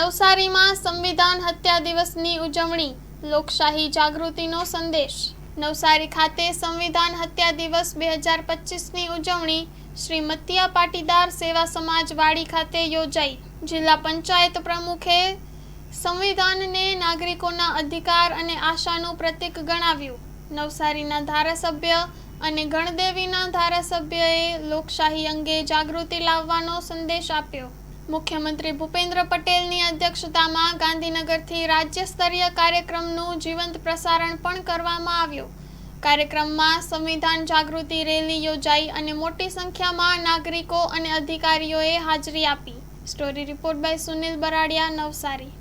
નવસારીમાં સંવિધાન હત્યા દિવસની ઉજવણી, લોકશાહી જાગૃતિનો સંદેશ. નવસારી ખાતે સંવિધાન હત્યા દિવસ બે હજાર પચીસની ઉજવણી શ્રી મતિયા પાટીદાર સેવા સમાજ વાડી ખાતે યોજાઈ. જિલ્લા પંચાયત પ્રમુખે સંવિધાનને નાગરિકોના અધિકાર અને આશાનું પ્રતીક ગણાવ્યું. નવસારીના ધારાસભ્ય અને ગણદેવીના ધારાસભ્યએ લોકશાહી અંગે જાગૃતિ લાવવાનો સંદેશ આપ્યો. મુખ્યમંત્રી ભૂપેન્દ્ર પટેલની અધ્યક્ષતામાં ગાંધીનગરથી રાજ્ય સ્તરીય કાર્યક્રમનું જીવંત પ્રસારણ પણ કરવામાં આવ્યું. કાર્યક્રમમાં સંવિધાન જાગૃતિ રેલી યોજાઈ અને મોટી સંખ્યામાં નાગરિકો અને અધિકારીઓએ હાજરી આપી. Story report by Sunil Baradiya, Navsari.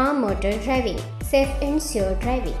મા motor driving, safe and sure driving.